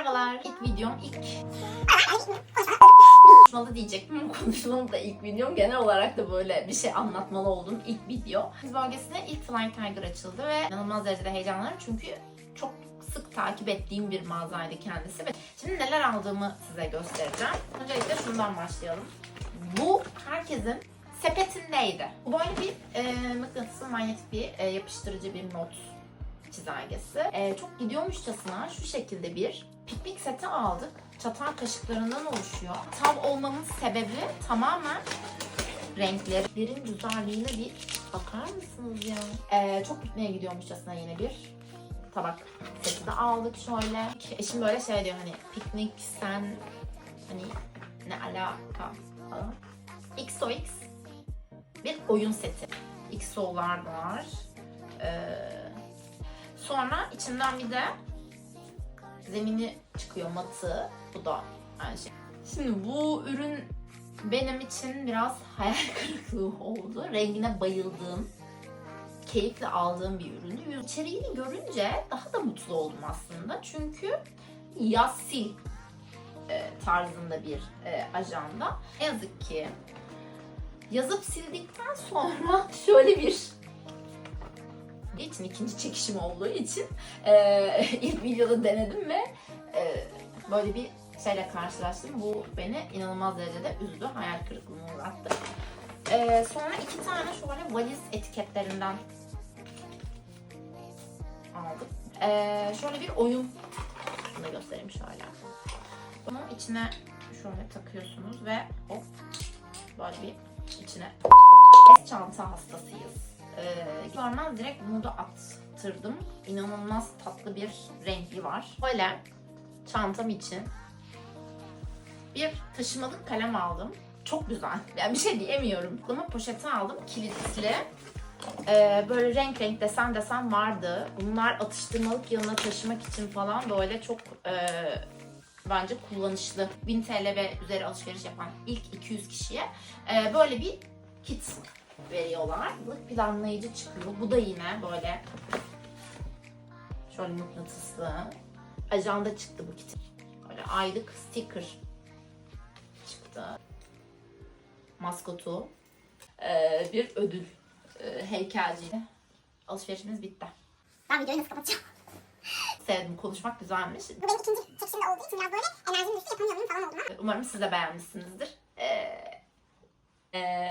Merhabalar. İlk videom ilk konuşmalı diyecektim konuşmalı da ilk videom. Genel olarak da böyle bir şey anlatmalı olduğum ilk video. Biz bölgesinde ilk Flying Tiger açıldı ve inanılmaz derecede heyecanlanıyorum çünkü çok sık takip ettiğim bir mağazaydı kendisi. Şimdi neler aldığımı size göstereceğim. Öncelikle şundan başlayalım. Bu herkesin sepetindeydi. Bu böyle bir e, mıknatıslı manyetik bir e, yapıştırıcı bir not çizelgesi. E, çok gidiyormuşçasına şu şekilde bir piknik seti aldık. Çatal kaşıklarından oluşuyor. Tav olmamın sebebi tamamen renklerin güzelliğine bir bakar mısınız ya? E, çok pikniğe gidiyormuşçasına yine bir tabak seti de aldık şöyle. Eşim böyle şey diyor hani piknik sen hani ne alaka falan. XOX bir oyun seti. XO'lar var. Ee, sonra içinden bir de zemini çıkıyor matı. Bu da aynı şey. Şimdi bu ürün benim için biraz hayal kırıklığı oldu. Rengine bayıldığım, keyifle aldığım bir ürünü. İçeriğini görünce daha da mutlu oldum aslında. Çünkü yaz sil e, tarzında bir e, ajanda. Ne yazık ki yazıp sildikten sonra şöyle bir için ikinci çekişim olduğu için e, ilk videoda denedim ve e, böyle bir şeyle karşılaştım. Bu beni inanılmaz derecede üzdü. Hayal kırıklığına uğrattı. E, sonra iki tane şöyle valiz etiketlerinden aldım. E, şöyle bir oyun bunu göstereyim şöyle. Bunu içine şöyle takıyorsunuz ve hop böyle bir içine es çanta hastasıyız. Ee, görmez direkt bunu da attırdım. İnanılmaz tatlı bir rengi var. Böyle çantam için bir taşımalık kalem aldım. Çok güzel. Yani bir şey diyemiyorum. Ama poşeti aldım. Kilitli. Ee, böyle renk renk desen desen vardı. Bunlar atıştırmalık yanına taşımak için falan böyle çok e, bence kullanışlı. 1000 TL ve üzeri alışveriş yapan ilk 200 kişiye e, böyle bir kit veriyorlar. Bu planlayıcı çıkıyor. Bu da yine böyle şöyle mıknatıslı. Ajanda çıktı bu kit. Böyle aylık sticker çıktı. Maskotu. Ee, bir ödül. Ee, heykelci. Alışverişimiz bitti. Ben videoyu nasıl kapatacağım? Sevdim. Konuşmak güzelmiş. Bu benim ikinci çekişimde olduğu için biraz böyle enerjim düştü yapamıyor muyum falan oldum ama. Umarım siz de beğenmişsinizdir. Ee, e,